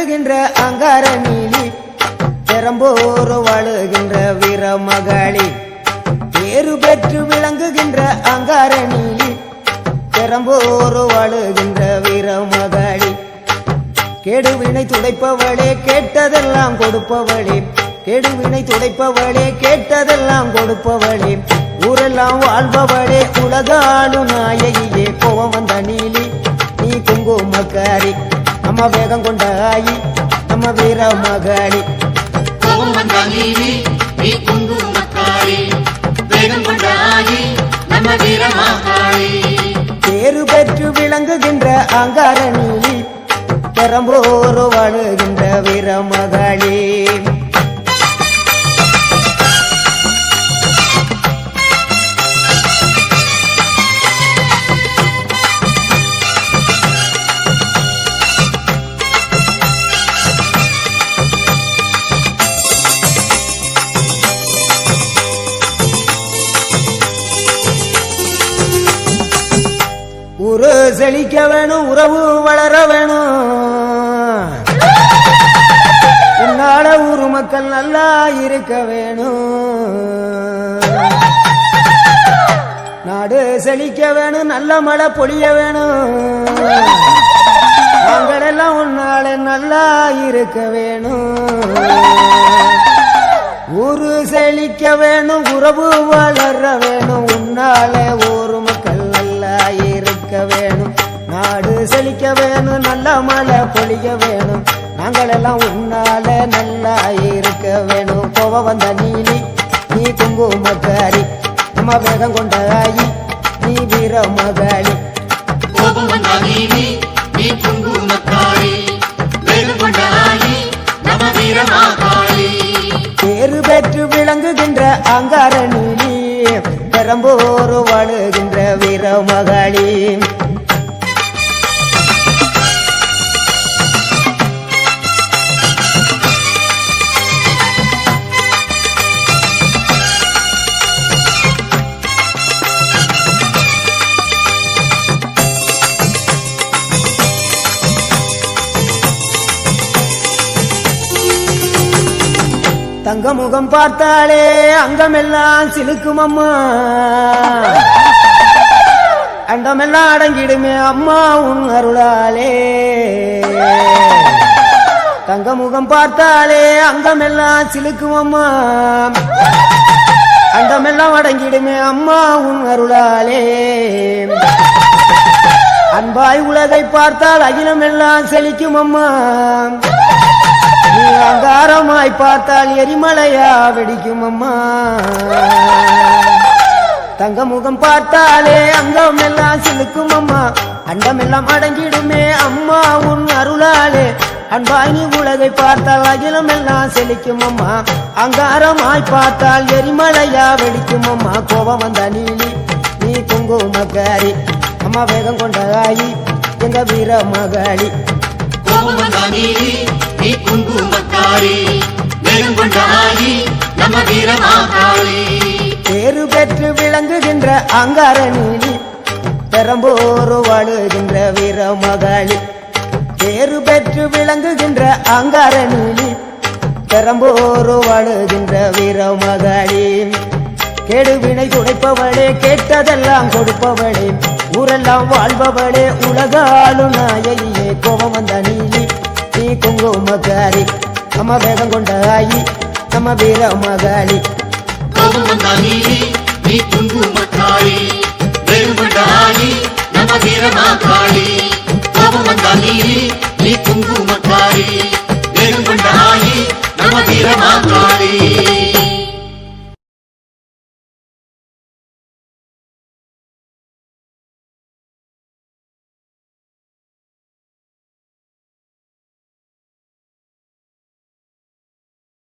விளங்குகின்ற அங்கார நீலி பெரம்போர் வாழுகின்ற வீரமகளி. பேரு பெற்று விளங்குகின்ற அங்கார நீலி பெரம்போர் வாழுகின்ற வீரமகளி. கெடுவினை துடைப்பவளே கேட்டதெல்லாம் கொடுப்பவளே கெடுவினை துடைப்பவளே கேட்டதெல்லாம் கொடுப்பவளே. ஊரெல்லாம் வாழ்பவளே உலகாளு நாயகியே கோவம் வந்த நீலி நீ குங்குமக்காரி. நம்ம வேகம் கொண்ட ஆயி நம்ம வீர மகாளி. கோபம் வந்த நீதி நீ குங்குமக்காரி வேகம் கொண்டாயி நம்ம வீரமாகாளி பேரு பெற்று விளங்குகின்ற அங்கார நீலி பெரம்போரு வாழுகின்ற வீர மகாளி. செழிக்க வேணும் உறவு வளர வேணும் உன்னால ஊர் மக்கள் நல்லா இருக்க வேணும் நாடு செழிக்க வேணும் நல்ல மழை பொழிய வேணும் நாங்கள் எல்லாம் உன்னால நல்லா இருக்க வேணும் ஊரு செழிக்க வேணும் உறவு வளர வேணும் உன்னால ஊர் மக்கள் நல்லா இருக்க வேணும் நாடு செழிக்க வேணும் நல்ல மழை பொழிய வேணும். நாங்கள் எல்லாம் உன்னால நல்லா இருக்க வேணும். கோவ வந்த நீலி நீ குங்குமக்காரி. நம்ம வேகம் கொண்ட ஆயி நீ வீர மகாளி பேரு பெற்று விளங்குகின்ற அங்கார நீலி பெரம்போரு வாழுகின்ற வீர மகாளி தங்க முகம் பார்த்தாலே அங்கமெல்லாம் சிலுக்கும் அம்மா அண்டமெல்லாம் அடங்கிடுமே அம்மா உன் அருளாலே. தங்க முகம் பார்த்தாலே அங்கமெல்லாம் சிலுக்கும் அம்மா அண்டமெல்லாம் அடங்கிடுமே அம்மா உன் அருளாலே. அன்பாய் உலகை பார்த்தால் அகிலம் எல்லாம் செழிக்கும் அம்மா. நீ அங்காரமாய் பார்த்தால் எரிமலையா வெடிக்கும் அம்மா. தங்க முகம் பார்த்தாலே அங்கம் எல்லாம் செலுக்கும் அம்மா. அண்டம் எல்லாம் அடங்கிடுமே அம்மா உன் அருளாலே. அன்பாய் நீ உலகை பார்த்தால் அகிலம் எல்லாம் செழிக்கும் அம்மா. அங்காரமாய் பார்த்தால் எரிமலையா வெடிக்கும் அம்மா. கோபம் வந்த நீலி நீ குங்குமக்காரி அம்மா வேகம் கொண்ட ஆயி எங்க வீர மகாளி. நீ குங்குமக்காரி வேகம் கொண்டாயி நம்ம வீரமாகாளி பேரு பெற்று விளங்குகின்ற அங்கார நீலி பெரம்போரு வாழுகின்ற வீர மகாளி. பேரு பெற்று விளங்குகின்ற அங்கார நீலி பெரம்போரு வாழுகின்ற வீர மகாளி. கேடுவினை துடைப்பவளே கேட்டதெல்லாம் கொடுப்பவளே. ஊரெல்லாம் வாழ்பவளே உலகாளு நாயையே கோபம் வந்த நீலி நீ குங்குமக்காரி நம்ம வேகம் கொண்ட ஆயி நம்ம வீர மகாளி கோபம் வந்த நீலி நீ குங்குமக்காரி வேகம் கொண்டாயி நம்ம வீர வீரமாகாளி கோபம் வந்த நீலி நீ